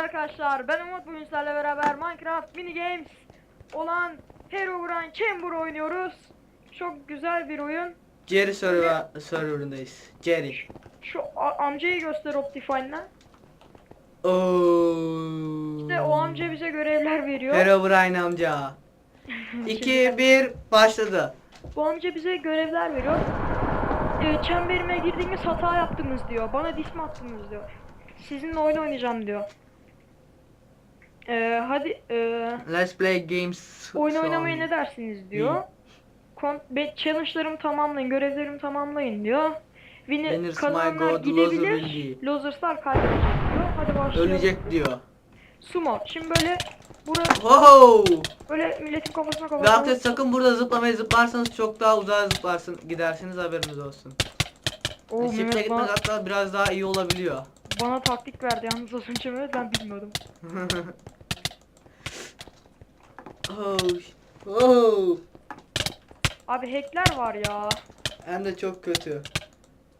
arkadaşlar ben Umut bugün sizlerle beraber Minecraft mini games olan Herobrine Chamber oynuyoruz. Çok güzel bir oyun. Jerry server, serverındayız. Jerry. Şu amcayı göster Optifine'la. Oo. İşte o amca bize görevler veriyor. Herobrine amca. 2 1 başladı. Bu amca bize görevler veriyor. Ee, çemberime girdiğiniz hata yaptınız diyor. Bana dis mi attınız diyor. Sizinle oyun oynayacağım diyor. Ee, hadi ee, Let's play games. oyun oynamaya ne dersiniz diyor. Kon be- challenge'larımı tamamlayın, görevlerimi tamamlayın diyor. Winner, Winners my kazananlar God, loser gidebilir, losers'lar kaybedecek diyor. Hadi başlayalım. Ölecek diyor. Sumo. Şimdi böyle bura Ho böyle milletin kafasına kafasına. arkadaşlar sakın burada zıplamayı zıplarsanız çok daha uzağa zıplarsın gidersiniz haberiniz olsun. Oo, Shift'e Mehmet gitmek hatta biraz daha iyi olabiliyor. Bana taktik verdi yalnız az önce Mehmet ben bilmiyordum. oh. Oh. Abi hackler var ya. Hem de çok kötü.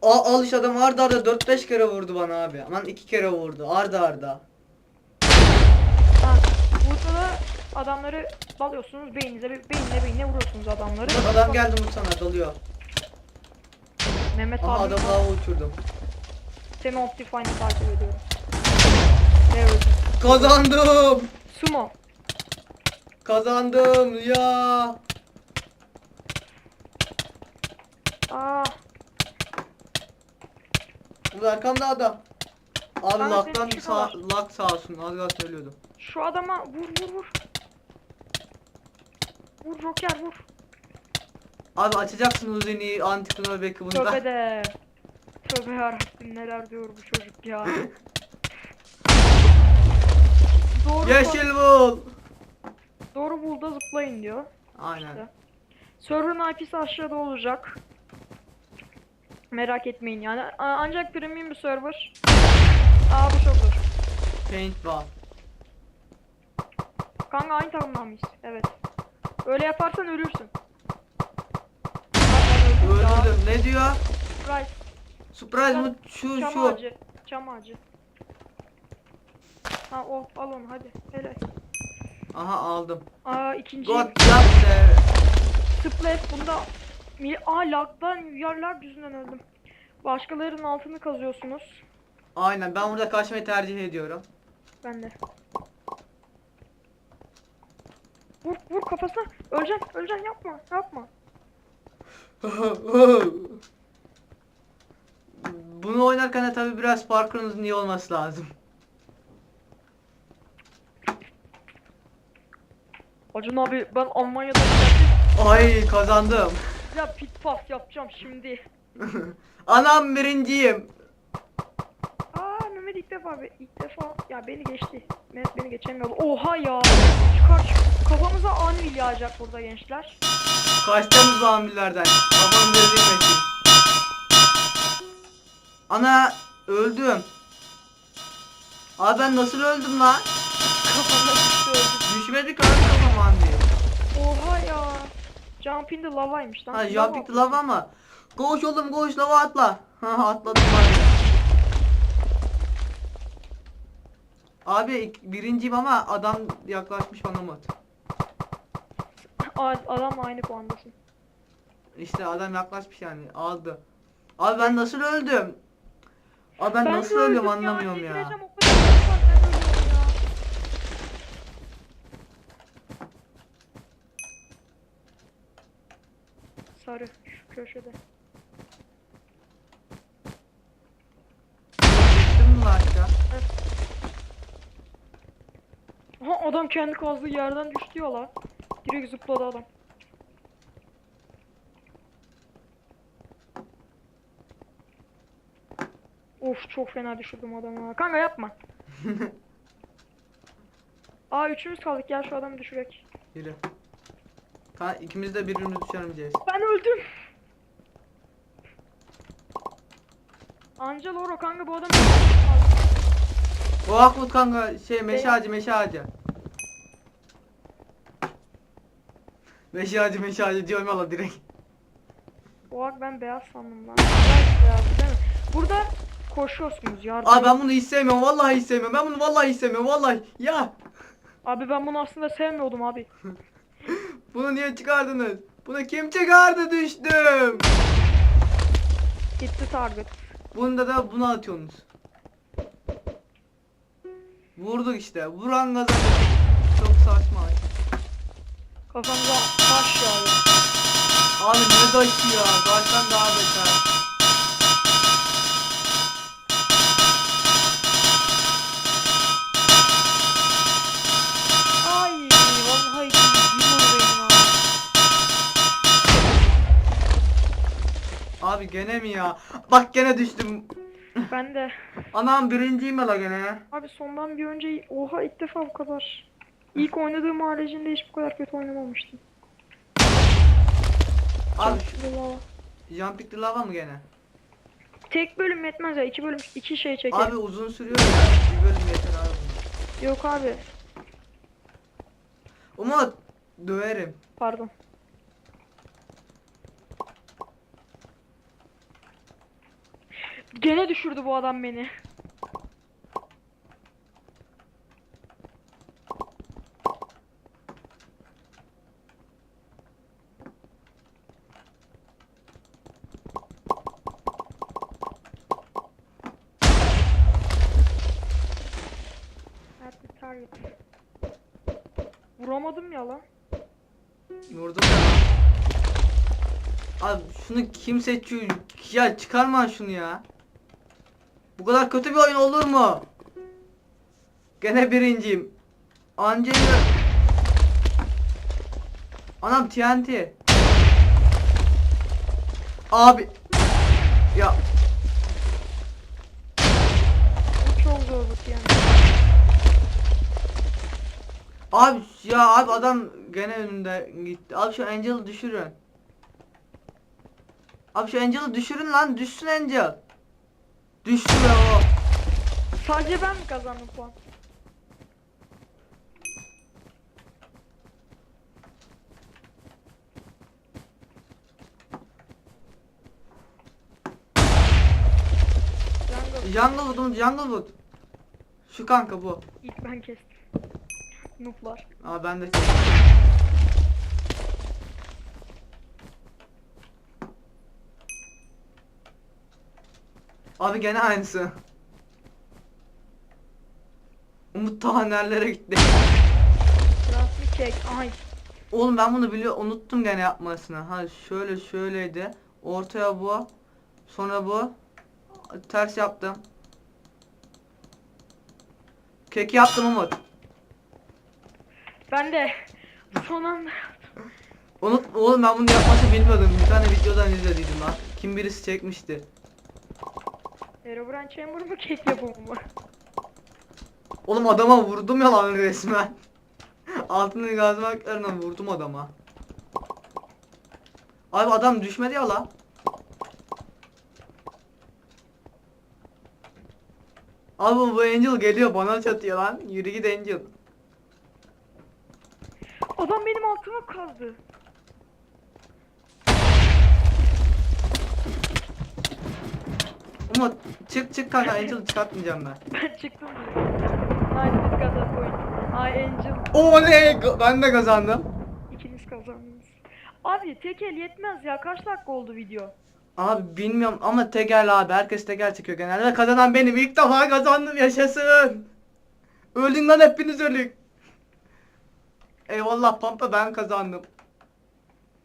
Al, al iş adam arda arda 4-5 kere vurdu bana abi. Aman 2 kere vurdu arda arda. Ha, burada da adamları dalıyorsunuz beyninize beynine beynine vuruyorsunuz adamları. Bak adam geldi Umut sana dalıyor. Mehmet Aha abi adam daha uçurdum. Seni Optifine'ı takip ediyorum. Ne öldün? Kazandım. Sumo. Kazandım ya. Aa, Bu arkamda adam. Abi Ben laktan sağ, çıkamam. lak sağ olsun az daha söylüyordum. şu adama vur vur vur. Vur Joker vur. Abi açacaksın Uzi'ni antiklinol belki bunda. Tövbe de. Tövbe yarabbim neler diyor bu çocuk ya. doğru, Yeşil bul. doğru bulda zıplayın diyor. Aynen. İşte. Server'ın IP'si aşağıda olacak. Merak etmeyin yani. A- Ancak premium bir server. Aa bu çok zor. Paintball. Kanka aynı takımdan mıyız? Evet. Öyle yaparsan ölürsün. Öldürdüm. Ne diyor? Surprise. Surprise mı? Şu Çam şu. ağacı. Çam ağacı. Ha o al onu hadi. Helal. Aha aldım. Aa ikinci. God bless there. Splat bunda mi- Aa lagdan yerler yüzünden öldüm. Başkalarının altını kazıyorsunuz. Aynen ben burada kaçmayı tercih ediyorum. Ben de. Vur vur kafasına. Öleceksin öleceksin yapma yapma. Bunu oynarken de tabi biraz parkurunuzun iyi olması lazım. Acun abi ben Almanya'da. Ay kazandım. Ya pit pass yapacağım şimdi. Anam birinciyim. Aa Mehmet ilk defa be- ilk defa ya beni geçti. Mehmet beni geçemiyordu. Oha ya. Çıkar çık. Kafamıza anvil yağacak burada gençler. Kaçtınız amillerden. Babam verilmesin. Ana öldüm. Abi ben nasıl öldüm lan? Kafamda düştü öldüm. Düşmedi ki öldüm aman diye. Oha ya. Jump in the lavaymış lan. Ha the atmış. lava ama. Koş oğlum koş lava atla. Ha atladım. Abi ik- birinciyim ama adam yaklaşmış bana mı? Aa, Adamla aynı puandasın. İşte adam yaklaşmış yani aldı. Abi ben nasıl öldüm? Abi ben, de nasıl ölüyorum anlamıyorum ya. ben ya. Sarı şu köşede. Lan aşağı? Aha adam kendi kazdığı yerden düştü ya lan. Direkt zıpladı adam. Of çok fena düşürdüm adamı. Kanka yapma. Aa üçümüz kaldık gel şu adamı düşürek. Yürü. Ka ikimiz de birbirimizi düşürmeyeceğiz. Ben öldüm. Angel Oro kanka bu adam O Akmut kanka şey meşe ağacı meşe ağacı. Meşe ağacı meşe ağacı diyorum valla direkt. Oak ben beyaz sandım lan. Beyaz beyaz değil mi? Burada koşuyorsunuz yardım. Abi ben bunu hiç sevmiyorum. Vallahi hiç sevmiyorum. Ben bunu vallahi hiç sevmiyorum. Vallahi. Ya. Abi ben bunu aslında sevmiyordum abi. Bunu niye çıkardınız? Bunu kim çıkardı düştüm. Gitti target. Bunda da bunu atıyorsunuz. Vurduk işte. Vuran kazanır. Çok saçma. Kafamıza taş yağıyor. Abi ne taşı ya? Taştan daha beter. Abi gene mi ya? Bak gene düştüm. Ben de. Anam birinciyim ya la gene. Abi sondan bir önce oha ilk defa bu kadar. İlk oynadığım haricinde hiç bu kadar kötü oynamamıştım. Abi şu Jumping the lava mı gene? Tek bölüm yetmez ya. iki bölüm iki şey çekelim. Abi uzun sürüyor ya. Bir bölüm yeter abi. Yok abi. Umut döverim. Pardon. Gene düşürdü bu adam beni. Vuramadım ya lan. Vurdum ya. Abi şunu kim seçiyor? Ya çıkarma şunu ya. Bu kadar kötü bir oyun olur mu? Gene birinciyim. Angelina. Anam TNT. Abi. Ya çok zorluk yani. abi ya abi adam gene önümde gitti. Abi şu Angel'ı düşürün. Abi şu Angel'ı düşürün lan. Düşsün Angel. Düştü be o. Sadece ben mi kazandım puan? Jungle Junglewood Umut Junglewood. Şu kanka bu. ilk ben kestim. Nooblar. Aa ben de Abi gene aynısı. Umut ta nerelere gitti. Sırasını çek. Ay. Oğlum ben bunu biliyor unuttum gene yapmasını. Ha şöyle şöyleydi. Ortaya bu. Sonra bu. Ters yaptım. Keki yaptım Umut. Ben de son anda Unut oğlum ben bunu yapmasını bilmiyordum. Bir tane videodan izlediydim lan. Kim birisi çekmişti. Herobrine Chamber mı kek yapımı mı? Oğlum adama vurdum ya lan resmen. Altını gazmaklarına vurdum adama. Abi adam düşmedi ya lan. Abi bu Angel geliyor bana çatıyor lan. Yürü git Angel. Adam benim altımı kazdı. Umut çık çık kanka Angel çıkartmayacağım ben. Ben çıktım. Haydi biz kazandık oyunu. Ay Angel. Oley ben de kazandım. İkiniz kazandınız. Abi tek el yetmez ya. Kaç dakika oldu video? Abi bilmiyorum ama tekel abi herkes tekel çekiyor genelde kazanan benim ilk defa kazandım yaşasın. Öldün lan hepiniz ölün. Eyvallah Pampa ben kazandım.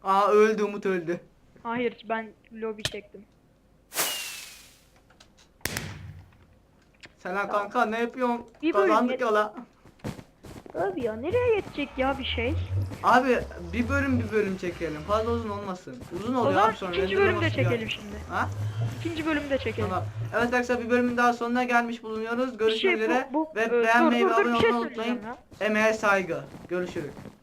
Aa öldü Umut öldü. Hayır ben lobi çektim. Selam kanka ne yapıyorsun? Bir bölüm Kazandık yet- ya la. Abi ya nereye yetecek ya bir şey? Abi bir bölüm bir bölüm çekelim. Fazla uzun olmasın. Uzun O oluyor zaman abi sonra. ikinci render bölümde olması çekelim şimdi. Ha? İkinci bölümde çekelim. Tamam. Evet arkadaşlar bir bölümün daha sonuna gelmiş bulunuyoruz. Bir Görüşmek şey üzere bu, bu ve e, beğenmeyi ve dur, dur, abone bir şey olmayı unutmayın. söyleyeceğim ya. Emeğe saygı. Görüşürüz.